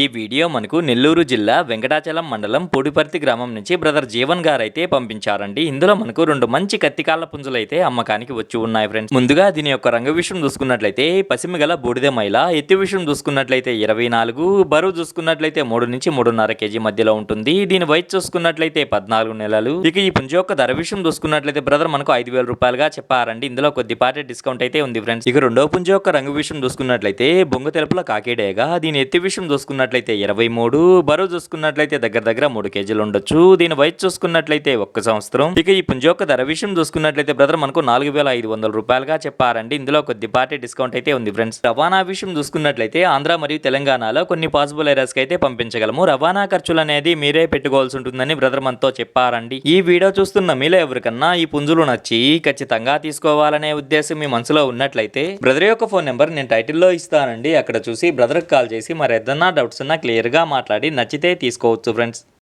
ఈ వీడియో మనకు నెల్లూరు జిల్లా వెంకటాచలం మండలం పొడిపర్తి గ్రామం నుంచి బ్రదర్ జీవన్ గారు అయితే పంపించారండి. ఇందులో మనకు రెండు మంచి కత్తికాళ్ళ పుంజులు అయితే అమ్మకానికి వచ్చి ఉన్నాయి ఫ్రెండ్స్. ముందుగా దీని యొక్క రంగు విషయం చూసుకున్నట్లయితే పసిమి గల బూడిద మైల ఎత్తి విషయం చూసుకున్నట్లయితే ఇరవై నాలుగు బరువు చూసుకున్నట్లయితే మూడు నుంచి మూడున్నర కేజీ మధ్యలో ఉంటుంది. దీని వయసు చూసుకున్నట్లయితే పద్నాలుగు నెలలు. ఇక ఈ పుంజు యొక్క ధర విషయం చూసుకున్నట్లయితే బ్రదర్ మనకు ఐదు వేల రూపాయలుగా చెప్పారండి. ఇందులో కొద్దిపాటి డిస్కౌంట్ అయితే ఉంది ఫ్రెండ్స్. ఇక రెండో పుంజు యొక్క రంగు విషయం చూసుకున్నట్లయితే బొంగు తెలుపుల కాకేడేగా. దీని ఎత్తి విషయం చూసుకున్నట్లయితే ఇరవై మూడు బరువు చూసుకున్నట్లయితే దగ్గర దగ్గర మూడు కేజీలు ఉండొచ్చు. దీని వయసు చూసుకున్నట్లయితే ఒక్క సంవత్సరం. ఇక ఈ పుంజ యొక్క ధర విషయం చూసుకున్నట్లయితే బ్రదర్ మనకు నాలుగు వేల ఐదు వందల రూపాయలుగా చెప్పారండి. ఇందులో కొద్దిపాటి డిస్కౌంట్ అయితే ఉంది ఫ్రెండ్స్. రవాణా విషయం చూసుకున్నట్లయితే ఆంధ్ర మరియు తెలంగాణలో కొన్ని పాసిబుల్ ఏరియాస్కి అయితే పంపించగలము. రవాణా ఖర్చులు అనేది మీరే పెట్టుకోవాల్సి ఉంటుందని బ్రదర్ మనతో చెప్పారండి. ఈ వీడియో చూస్తున్న మీలో ఎవరికన్నా ఈ పుంజులు నచ్చి ఖచ్చితంగా తీసుకోవాలనే ఉద్దేశం మీ మనసులో ఉన్నట్లయితే బ్రదర్ యొక్క ఫోన్ నెంబర్ నేను టైటిల్లో ఇస్తానండి. అక్కడ చూసి బ్రదర్కి కాల్ చేసి మరి ఏదన్నా డౌట్స్ ఉన్నా క్లియర్గా మాట్లాడి నచ్చితే తీసుకోవచ్చు ఫ్రెండ్స్.